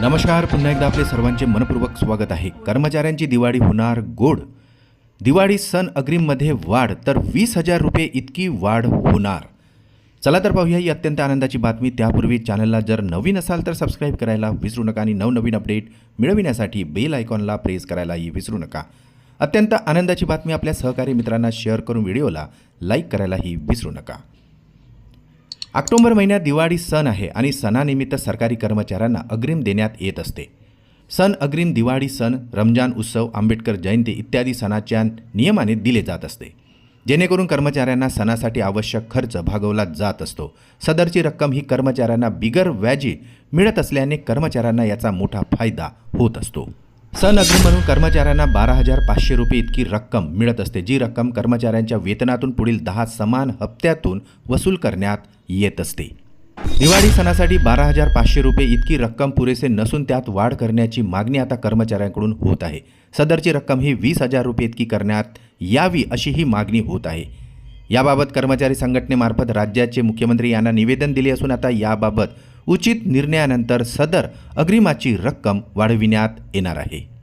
नमस्कार पुन्हा एकदा आपले सर्वांचे मनपूर्वक स्वागत आहे. कर्मचाऱ्यांची दिवाळी होणार गोड. दिवाळी सण अग्रिममध्ये वाढ तर वीस हजार रुपये इतकी वाढ होणार. चला तर पाहूया ही अत्यंत आनंदाची बातमी. त्यापूर्वी चॅनलला जर नवीन असाल तर सबस्क्राईब करायला विसरू नका आणि नवनवीन अपडेट मिळविण्यासाठी बेल आयकॉनला प्रेस करायलाही विसरू नका. अत्यंत आनंदाची बातमी आपल्या सहकारी मित्रांना शेअर करून व्हिडिओला लाईक करायलाही विसरू नका. ऑक्टोबर महिन्यात दिवाळी सण आहे आणि सणानिमित्त सरकारी कर्मचाऱ्यांना अग्रिम देण्यात येत असते. सण अग्रिम दिवाळी सण रमजान उत्सव आंबेडकर जयंती इत्यादी सणाच्या नियमाने दिले जात असते. जेणेकरून कर्मचाऱ्यांना सणासाठी आवश्यक खर्च भागवला जात असतो. सदरची रक्कम ही कर्मचाऱ्यांना बिगर व्याजी मिळत असल्याने कर्मचाऱ्यांना याचा मोठा फायदा होत असतो. सण म्हणून कर्मचाऱ्यांना बारा हजार पाचशे रुपये इतकी रक्कम मिळत असते. जी रक्कम कर्मचाऱ्यांच्या वेतनातून पुढील दहा समान हप्त्यातून वसूल करण्यात येत असते. दिवाळी सणासाठी बारा हजार पाचशे रुपये इतकी रक्कम पुरेसे नसून त्यात वाढ करण्याची मागणी आता कर्मचाऱ्यांकडून होत आहे. सदरची रक्कम ही वीस हजार रुपये इतकी करण्यात यावी अशी ही मागणी होत आहे. याबाबत कर्मचारी संघटनेमार्फत राज्याचे मुख्यमंत्री यांना निवेदन दिले असून आता याबाबत उचित निर्णयानंतर सदर अग्रिमाची रक्कम वाढविण्यात येणार आहे.